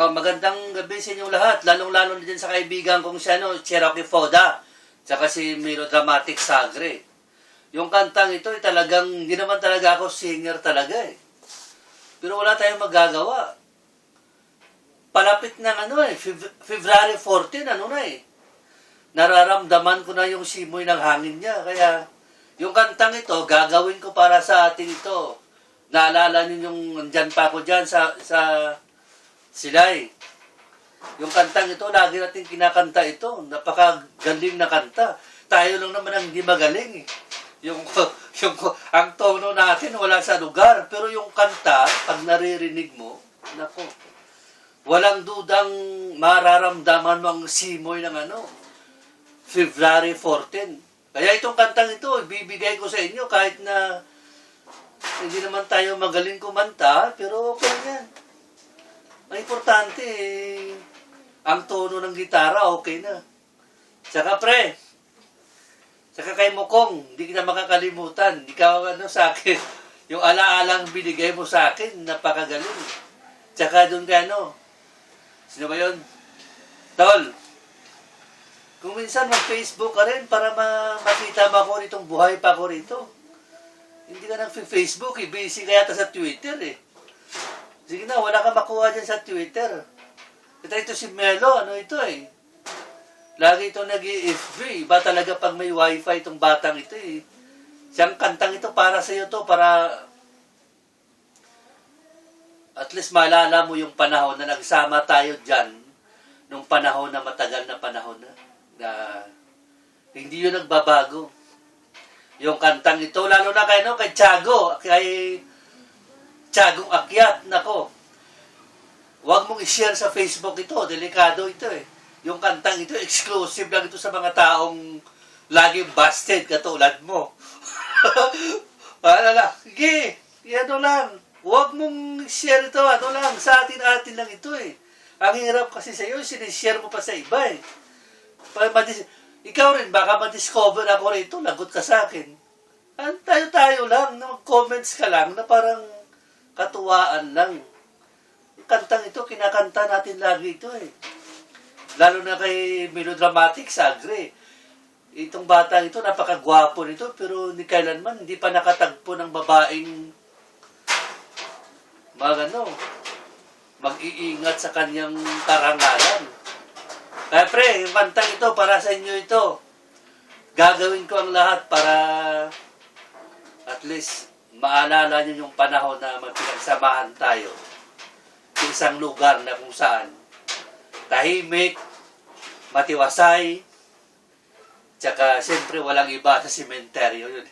Oh, magandang gabi sa inyong lahat, lalong-lalo na dyan sa kaibigan kong si ano, Cherokee Foda, tsaka si Melodramatic Sagre. Yung kantang ito, eh, talagang, hindi naman talaga ako singer talaga eh. Pero wala tayong magagawa. Palapit ng ano eh, February 14, ano na eh. Nararamdaman ko na yung simoy ng hangin niya. Kaya, yung kantang ito, gagawin ko para sa atin ito. Naalala niyo yung nandyan pa ako dyan sa, sa Silay. Yung kantang ito, lagi natin kinakanta ito. Napakagaling na kanta. Tayo lang naman ang hindi magaling eh. Yung, yung, ang tono natin wala sa lugar. Pero yung kanta, pag naririnig mo, nako, walang dudang mararamdaman mo ang simoy ng ano, February 14. Kaya itong kantang ito, ibibigay ko sa inyo kahit na hindi naman tayo magaling kumanta, pero okay yan. Ang importante, eh, ang tono ng gitara, okay na. Tsaka pre, tsaka kay Mokong, hindi kita makakalimutan. Ikaw ano sa akin, yung alaalang binigay mo sa akin, napakagaling. Tsaka doon kay ano, sino ba yun? Tol, kung minsan mag-Facebook ka rin para ma makita mo ako nitong buhay pa ako rito. Hindi ka nag-Facebook, eh. busy ka yata sa Twitter eh. Sige na, wala ka makuha dyan sa Twitter. Ito ito si Melo, ano ito eh. Lagi ito nag FB Iba talaga pag may wifi itong batang ito eh. Siyang kantang ito para sa iyo to, para at least maalala mo yung panahon na nagsama tayo dyan nung panahon na matagal na panahon na, na hindi yun nagbabago. Yung kantang ito, lalo na kay, no, kay Tiago, kay Tiagong Akyat, nako. Huwag mong i-share sa Facebook ito, delikado ito eh. Yung kantang ito, exclusive lang ito sa mga taong laging busted katulad mo. Ano lang, sige, ano lang, huwag mong share ito, ano lang, sa atin-atin lang ito eh. Ang hirap kasi sa iyo, sinishare mo pa sa iba eh. Pa, madis- ikaw rin, baka ma-discover ako rito, lagot ka sa akin. An tayo-tayo lang, na mag-comments ka lang, na parang katuwaan lang. Kantang ito, kinakanta natin lagi ito eh. Lalo na kay Melodramatic Sagre. Itong batang ito, napakagwapo nito, pero ni kailanman hindi pa nakatagpo ng babaeng mag ano, mag-iingat sa kanyang karangalan. Kaya pre, yung ito, para sa inyo ito. Gagawin ko ang lahat para at least maalala nyo yung panahon na magpinagsamahan tayo sa isang lugar na kung saan tahimik, matiwasay, tsaka siyempre walang iba sa sementeryo yun.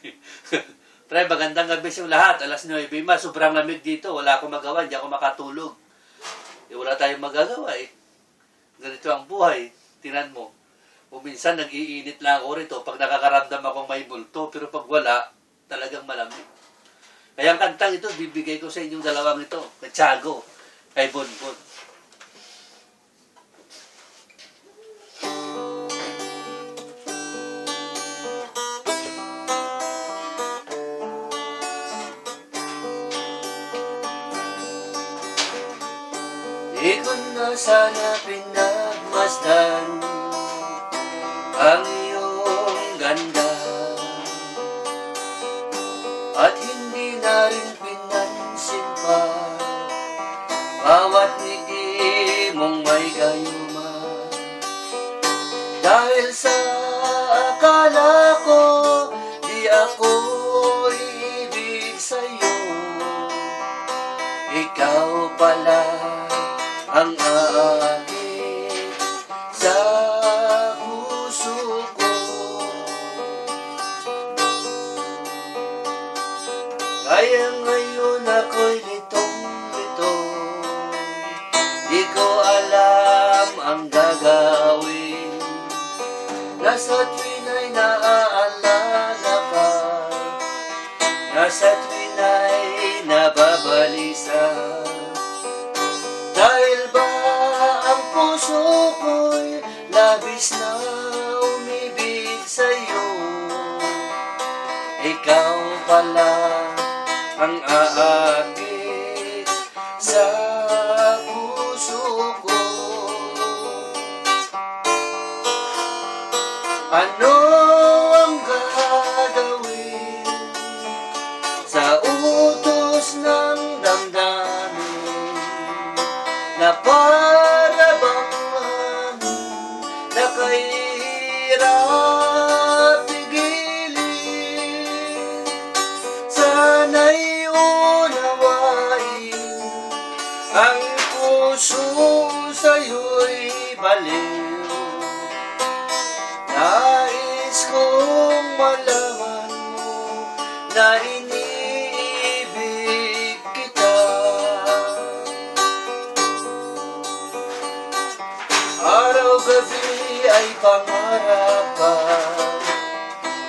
Pre, magandang gabi sa lahat. Alas 9, ma, sobrang lamig dito. Wala akong magawa, hindi ako makatulog. Eh, wala tayong magagawa eh. Ganito ang buhay. Tinan mo. O minsan nag-iinit lang ako rito pag nakakaramdam akong may multo, pero pag wala, talagang malamig. Kaya ang kantang ito, bibigay ko sa inyong dalawang ito, kay Tiago, kay Bonbon. Di ko na sana pinagmasdan ikaw pala ang akin sa puso ko. Kaya ngayon ako'y litong-lito Di ko alam ang gagawin. Nasa nais na umibig sa'yo. Ikaw pala ang aapit sa puso ko. Ano sana'y unawain ang puso sa'yo'y baliw ay pangarap ka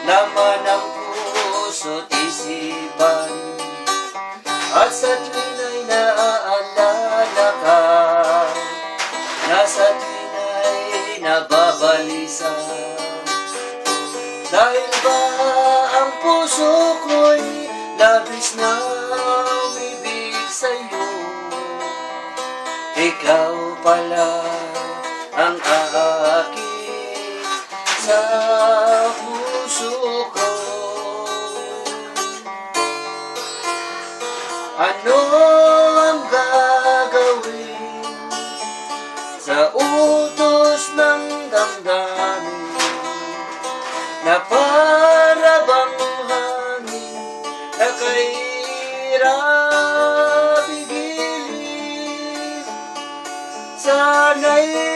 Laman ng puso't isipan. At sa tuwing ay naaalala ka Nasa tuwing ay nababalisa Dahil ba ang puso ko'y labis na umibig sa'yo? Ikaw pala sa puso ko. Ano ang gagawin sa utos ng damdamin na para hangin na kahirap igilid sana'y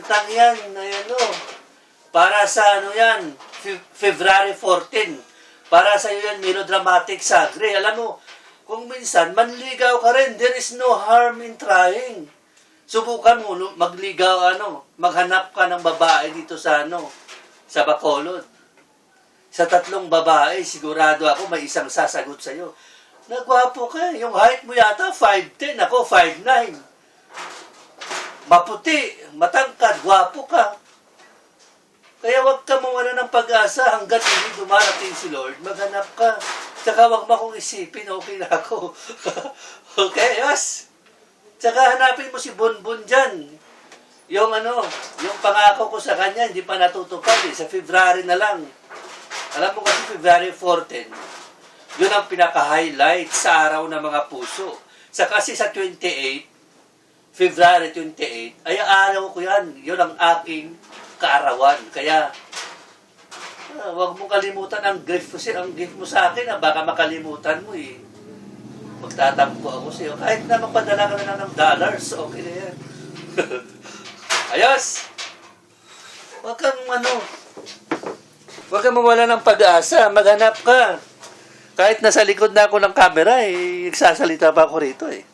kantang yan, ayan o. Para sa ano yan, Fe- February 14. Para sa iyo yan, melodramatic sagre. Alam mo, kung minsan, manligaw ka rin, there is no harm in trying. Subukan mo, magligaw, ano, maghanap ka ng babae dito sa, ano, sa Bacolod. Sa tatlong babae, sigurado ako may isang sasagot sa'yo. Nagwapo ka, yung height mo yata 5'10", ako 5'9". Maputi, matangkad, gwapo ka. Kaya wag ka mawala ng pag-asa hanggat hindi dumarating si Lord. Maghanap ka. Tsaka wag mo akong isipin, okay na ako. okay, yes. Tsaka hanapin mo si Bonbon dyan. Yung ano, yung pangako ko sa kanya, hindi pa natutupad eh. Sa February na lang. Alam mo kasi February 14, yun ang pinaka-highlight sa araw ng mga puso. Sa kasi sa 28, February 28, ay araw ko yan. Yun ang aking kaarawan. Kaya, ah, wag mo kalimutan ang gift mo, si- ang gift mo sa akin. Ah, baka makalimutan mo eh. Magtatampo ako sa iyo. Kahit na magpadala ka na ng dollars, okay na yan. Ayos! Huwag kang ano, huwag kang mawala ng pag-asa. Maghanap ka. Kahit nasa likod na ako ng camera, eh, nagsasalita pa ako rito eh.